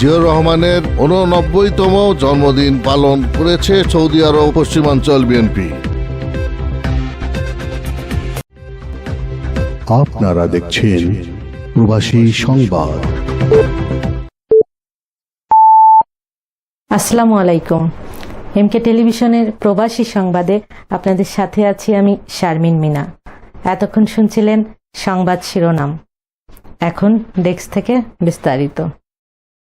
জিয়াউর রহমানের উননব্বইতম জন্মদিন পালন করেছে সৌদি আরব পশ্চিমাঞ্চল বিএনপি। আপনারা দেখছেন প্রবাসী সংবাদ। আসসালামু আলাইকুম। এমকে টেলিভিশনের প্রবাসী সংবাদে আপনাদের সাথে আছি আমি শারমিন মিনা। এতক্ষণ শুনছিলেন সংবাদ শিরোনাম। এখন ডেস্ক থেকে বিস্তারিত।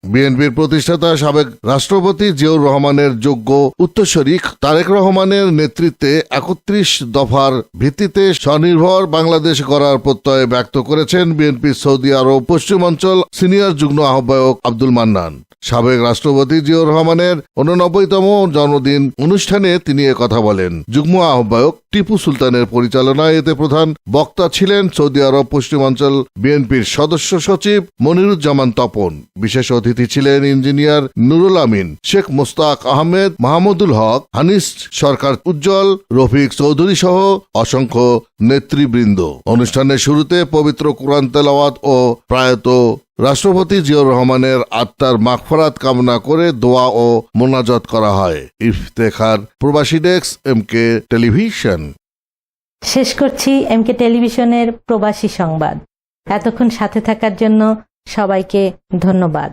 বিএনপির প্রতিষ্ঠাতা সাবেক রাষ্ট্রপতি জিয়াউর রহমানের যোগ্য উত্তরসূরি তারেক রহমানের নেতৃত্বে একত্রিশ দফার ভিত্তিতে স্বনির্ভর বাংলাদেশ গড়ার প্রত্যয় ব্যক্ত করেছেন বিএনপি সৌদি আরব পশ্চিমাঞ্চল সিনিয়র যুগ্ম আহ্বায়ক আব্দুল মান্নান। সাবেক রাষ্ট্রপতি জিয়াউর রহমানের উননব্বইতম জন্মদিন অনুষ্ঠানে তিনি কথা বলেন। যুগ্ম আহ্বায়ক টিপু সুলতানের পরিচালনায় এতে প্রধান বক্তা ছিলেন সৌদি আরব পশ্চিমাঞ্চল বিএনপির সদস্য সচিব মনিরুজ্জামান তপন। বিশেষ অতিথি ছিলেন ইঞ্জিনিয়ার নুরুল আমিন, শেখ মোস্তাক আহমেদ, মাহমুদুল হক হানিস সরকার উজ্জ্বল, রফিক চৌধুরী সহ অসংখ্য নেতৃবৃন্দ। অনুষ্ঠানের শুরুতে পবিত্র কোরআন তেলাওয়াত ও প্রায়ত রাষ্ট্রপতি জিয়াউর রহমানের আত্মার মাগফরাত কামনা করে দোয়া ও মোনাজত করা হয়। ইফতেখার প্রবাসী ডেস্ক এম কে টেলিভিশন। শেষ করছি এম কে টেলিভিশনের প্রবাসী সংবাদ। এতক্ষণ সাথে থাকার জন্য সবাইকে ধন্যবাদ।